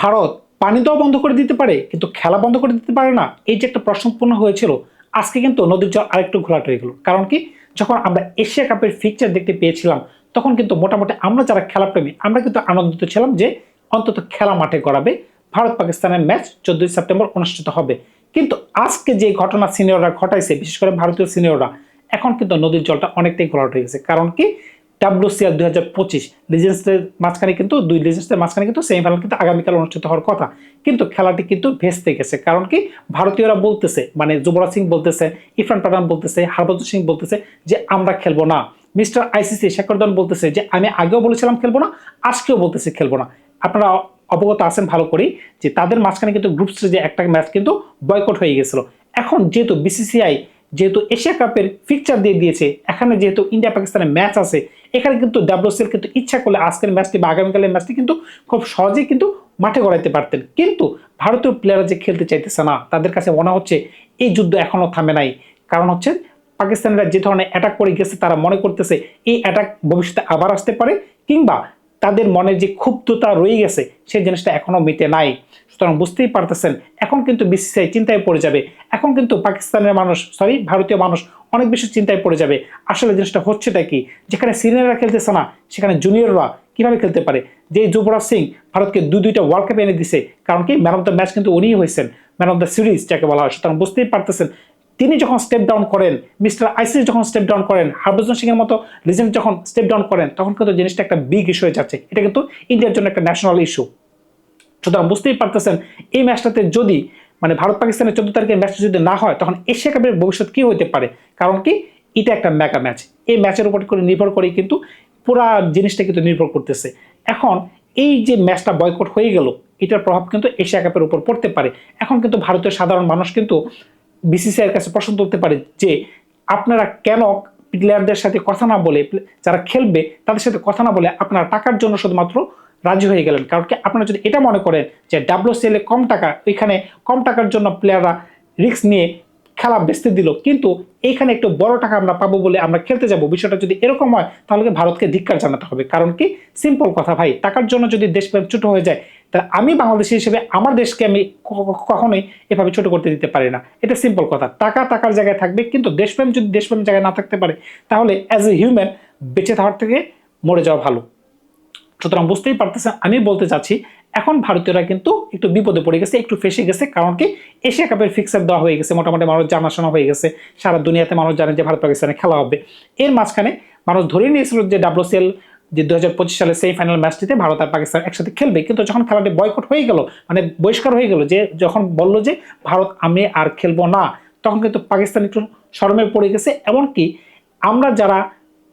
ভারত পানি দেওয়া বন্ধ করে দিতে পারে, কিন্তু খেলা বন্ধ করে দিতে পারে না। এই যে একটা প্রশ্ন পূর্ণ হয়েছিল, আজকে কিন্তু নদীর জল আরেকটু ঘোলাট হয়ে গেল। কারণ কি, যখন আমরা এশিয়া কাপের ফিকচার দেখতে পেয়েছিলাম, তখন কিন্তু মোটামুটি আমরা যারা খেলাপ্রেমী, আমরা কিন্তু আনন্দিত ছিলাম যে অন্তত খেলা মাঠে গড়াবে, ভারত পাকিস্তানের ম্যাচ চোদ্দই সেপ্টেম্বর অনুষ্ঠিত হবে। কিন্তু আজকে যে ঘটনা সিনিয়ররা ঘটাইছে, বিশেষ করে ভারতীয় সিনিয়ররা এখন কিন্তু নদীর জলটা অনেকটাই ঘোলাট হয়ে গেছে। কারণ কি ডাব্লিউসিএল দুই হাজার পঁচিশ লিজেন্সের মাঝখানে কিন্তু, দুই লিজেন্সের মাঝখানে কিন্তু সেমিফাইনাল কিন্তু আগামীকাল অনুষ্ঠিত হওয়ার কথা। কিন্তু খেলাটি কিন্তু ভেস্তে গেছে। কারণ কি? ভারতীয়রা বলতেছে মানে যুবরাজ সিং বলতেছে ইরফান পাঠান বলতেছে হরভজন সিং বলতেছে যে, আমরা খেলব না। মিস্টার আইসিসি শেখরদন বলতেছে যে, আমি আগেও বলেছিলাম খেলব না, আজকেও বলতেছে খেলব না। আপনারা অবগত আছেন ভালো করেই যে, তাদের মাঝখানে কিন্তু গ্রুপ স্টেজে একটা ম্যাচ কিন্তু বয়কট হয়ে গেছিল। এখন যেহেতু বিসিসিআই যেহেতু এশিয়া কাপের ফিকচার দিয়ে দিয়েছে, এখানে যেহেতু ইন্ডিয়া পাকিস্তানের ম্যাচ আছে, এখানে কিন্তু ডাব্লিউসিএল কিন্তু ইচ্ছা করলে আজকের ম্যাচটি বা আগামীকালের ম্যাচটি কিন্তু খুব সহজেই কিন্তু মাঠে গড়াইতে পারতেন। কিন্তু ভারতীয় প্লেয়াররা যে খেলতে চাইতেছে না, তাদের কাছে মনে হচ্ছে এই যুদ্ধ এখনও থামে নাই। কারণ হচ্ছে পাকিস্তানিরা যে ধরনের অ্যাটাক করে গেছে, তারা মনে করতেছে এই অ্যাটাক ভবিষ্যতে আবার আসতে পারে, কিংবা তাদের মনে যে ক্ষুব্ধতা রয়ে গেছে সেই জিনিসটা এখনও মিটে নাই। সুতরাং বুঝতেই পারতেছেন, এখন কিন্তু বিসিসিআই চিন্তায় পড়ে যাবে। এখন কিন্তু পাকিস্তানের মানুষ সরি ভারতীয় মানুষ অনেক বেশি চিন্তায় পড়ে যাবে। আসলে জিনিসটা হচ্ছেটা কি? যেখানে সিনিয়ররা খেলতেছে না, সেখানে জুনিয়ররা কীভাবে খেলতে পারে? যে যুবরাজ সিং ভারতকে দুই দুইটা ওয়ার্ল্ড কাপ এনে দিছে, কারণ কি ম্যান অফ দ্য ম্যাচ কিন্তু উনিই হয়েছেন ম্যান অফ দ্য সিরিজ যাকে বলা হয়। সুতরাং বুঝতেই পারতেছেন তিনি যখন স্টেপ ডাউন করেন, মিস্টার আইসিস যখন স্টেপ ডাউন করেন হরভজন সিং এর মতো লিজেন্ড যখন স্টেপ ডাউন করেন, তখন কিন্তু জিনিসটা একটা বিগ ইস্যু হয়ে যাচ্ছে। এটা কিন্তু ইন্ডিয়ার জন্য একটা ন্যাশনাল ইস্যু সুতরাং বুঝতেই পারতেছেন, এই ম্যাচটাতে যদি মানে ভারত পাকিস্তানের চোদ্দ তারিখের ম্যাচটা যদি না হয়, তখন এশিয়া কাপের ভবিষ্যৎ কি হতে পারে? কারণ কি, এটা একটা মেগা ম্যাচ এই ম্যাচের উপর করে নির্ভর করেই কিন্তু পুরা জিনিসটা কিন্তু নির্ভর করতেছে। এখন এই যে ম্যাচটা বয়কট হয়ে গেল, এটার প্রভাব কিন্তু এশিয়া কাপের উপর পড়তে পারে। এখন কিন্তু ভারতের সাধারণ মানুষ কিন্তু বিসিসিআইয়ের কাছে প্রশ্ন তুলতে পারে যে, আপনারা কেন প্লেয়ারদের সাথে কথা না বলে, যারা খেলবে, তাদের সাথে কথা না বলে আপনারা টাকার জন্য শুধুমাত্র রাজি হয়ে গেলেন? কারণ কি আপনারা যদি এটা মনে করেন যে ডাব্লিউসিএল কম টাকা, ওইখানে কম টাকার জন্য প্লেয়াররা রিস্ক নিয়ে খেলা বেচতে দিল, কিন্তু এইখানে একটু বড় টাকা আমরা পাবো বলে আমরা খেলতে যাব, বিষয়টা যদি এরকম হয়, তাহলে ভারতকে ধিক্কার জানাতে হবে। কারণ কি? সিম্পল কথা ভাই, টাকার জন্য যদি দেশপ্রেম ছোট হয়ে যায় তাহলে আমি বাংলাদেশি হিসেবে আমার দেশকে আমি কখনোই এভাবে ছোট করতে দিতে পারি না। এটা সিম্পল কথা। টাকা টাকার জায়গায় থাকবে, কিন্তু দেশপ্রেম যদি দেশপ্রেম জায়গায় না থাকতে পারে, তাহলে অ্যাজ এ হিউম্যান বেঁচে থাকার থেকে মরে যাওয়া ভালো। সুতরাং বুঝতেই পারতেছেন, আমি বলতে চাচ্ছি এখন ভারতীয়রা কিন্তু একটু বিপদে পড়ে গেছে, একটু ফেসে গেছে, কারণ কি এশিয়া কাপের ফিক্সার দেওয়া হয়ে গেছে, মোটামুটি মানুষ জানাশোনা হয়ে গেছে, সারা দুনিয়াতে মানুষ জানে যে ভারত পাকিস্তানে খেলা হবে। এর মাঝখানে মানুষ ধরে নিয়েছিল যে ডাব্লিউসিএল যে দু হাজার পঁচিশ সালে সেমিফাইনাল ম্যাচটিতে ভারত আর পাকিস্তান একসাথে খেলবে, কিন্তু যখন খেলাটি বয়কট হয়ে গেল মানে বহিষ্কার হয়ে গেল, যে যখন বলল যে ভারত আমি আর খেলব না, তখন কিন্তু পাকিস্তান একটু শরমে পড়ে গেছে, এমনকি আমরা যারা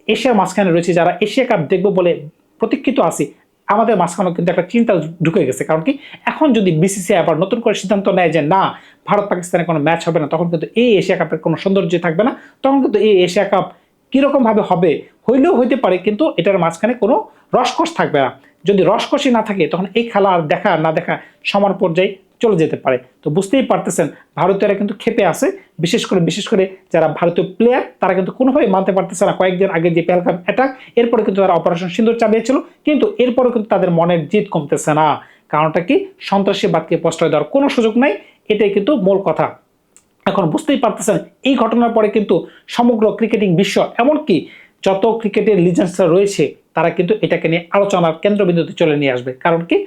এশিয়ার মাঝখানে রয়েছে, যারা এশিয়া কাপ দেখব বলে প্রতীক্ষিত আছি আমাদের মাঝখানেও কিন্তু একটা চিন্তা ঢুকে গেছে। কারণ কি? এখন যদি বিসিসিআই আবার নতুন করে সিদ্ধান্ত নেয় যে না, ভারত পাকিস্তানে কোনো ম্যাচ হবে না, তখন কিন্তু এই এশিয়া কাপের কোনো সৌন্দর্য থাকবে না। তখন কিন্তু এই এশিয়া কাপ কীরকমভাবে হবে? হইলেও হইতে পারে, কিন্তু এটার মাঝখানে কোনো রসকস থাকবে না। যদি রসকসই না থাকে, তখন এই খেলা আর দেখা না দেখা সমান পর্যায়ে চলে যেতে পারে। তো বুঝতেই পারতেছেন, ভারতীয়রা কিন্তু ক্ষেপে আছে। বিশেষ করে বিশেষ করে যারা ভারতীয় প্লেয়ার তারা কিন্তু কোনোভাবেই মানতে পারতেছে না। কয়েকদিন আগে যে পেলকাম অ্যাটাক এরপরে কিন্তু তারা অপারেশন সিন্দুর চালিয়েছিল। কিন্তু এরপরেও কিন্তু তাদের মনের জিদ কমতেছে না। কারণটা কি? সন্ত্রাসীবাদকে প্রশ্রয় দেওয়ার কোনো সুযোগ নাই। এটাই কিন্তু মূল কথা। এখন বুঝতেই পারতেছেন, এই ঘটনার পরে কিন্তু সমগ্র ক্রিকেটিং বিশ্ব, এমনকি যত ক্রিকেটের লিজেন্সরা রয়েছে, তারা কিন্তু এটাকে নিয়ে আলোচনার কেন্দ্রবিন্দুতে চলে নিয়ে আসবে। কারণ কি?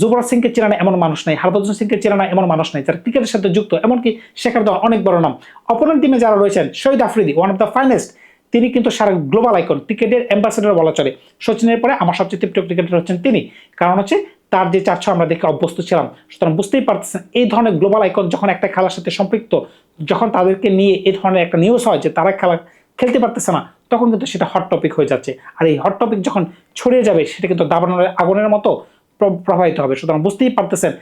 যুবরাজ সিংকে চেনা না এমন মানুষ নাই হরভজন সিংকে চেনা না এমন মানুষ নাই, যারা ক্রিকেটের সাথে যুক্ত, এমনকি শেখার দেওয়ার অনেক বড় নাম। অপোনেন্ট টিমে যারা রয়েছেন, Shahid Afridi one of the finest তিনি কিন্তু সারা গ্লোবাল আইকন ক্রিকেটের অ্যাম্বাসেডর বলা চলে। সচিনের পরে আমার সবচেয়ে প্রিয় ক্রিকেটার হচ্ছেন তিনি। কারণ হচ্ছে, তার যে চারশো আমরা দেখে অভ্যস্ত ছিলাম, সুতরাং বুঝতেই পারতেছেন, এই ধরনের গ্লোবাল আইকন যখন একটা খেলার সাথে সম্পৃক্ত, যখন তাদেরকে নিয়ে এই ধরনের একটা নিউজ হয় যে তারা খেলা খেলতে পারতেছে না, তখন কিন্তু সেটা হট টপিক হয়ে যাচ্ছে। আর এই হট টপিক যখন ছড়িয়ে যাবে, সেটা কিন্তু দাবানোর আগুনের মতো প্রভাবিত হবে। সুতরাং বুঝতেই পারতেছেন,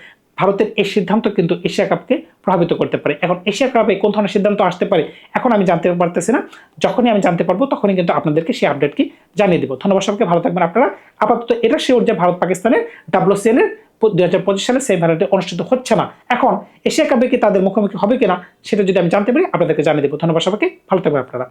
ভারতের এই সিদ্ধান্ত কিন্তু এশিয়া কাপকে প্রভাবিত করতে পারে। এখন এশিয়া কাপে কোন ধরনের সিদ্ধান্ত আসতে পারে, এখন আমি জানতে পারতেছি না। যখনই আমি জানতে পারব, তখনই কিন্তু আপনাদেরকে সেই আপডেটটি জানিয়ে দেবো। ধন্যবাদ সবাইকে, ভালো থাকবেন আপনারা। আপাতত এটা শিওর যে ভারত পাকিস্তানের ডাব্লিউসিএল এর দুই হাজার পঁচিশ সালে সেমিফাইনালটি অনুষ্ঠিত হচ্ছে না। এখন এশিয়া কাপে কি তাদের মুখোমুখি হবে কিনা, সেটা যদি আমি জানতে পারি, আপনাদেরকে জানিয়ে দেবো। ধন্যবাদ সবাইকে, ভালো থাকবেন আপনারা।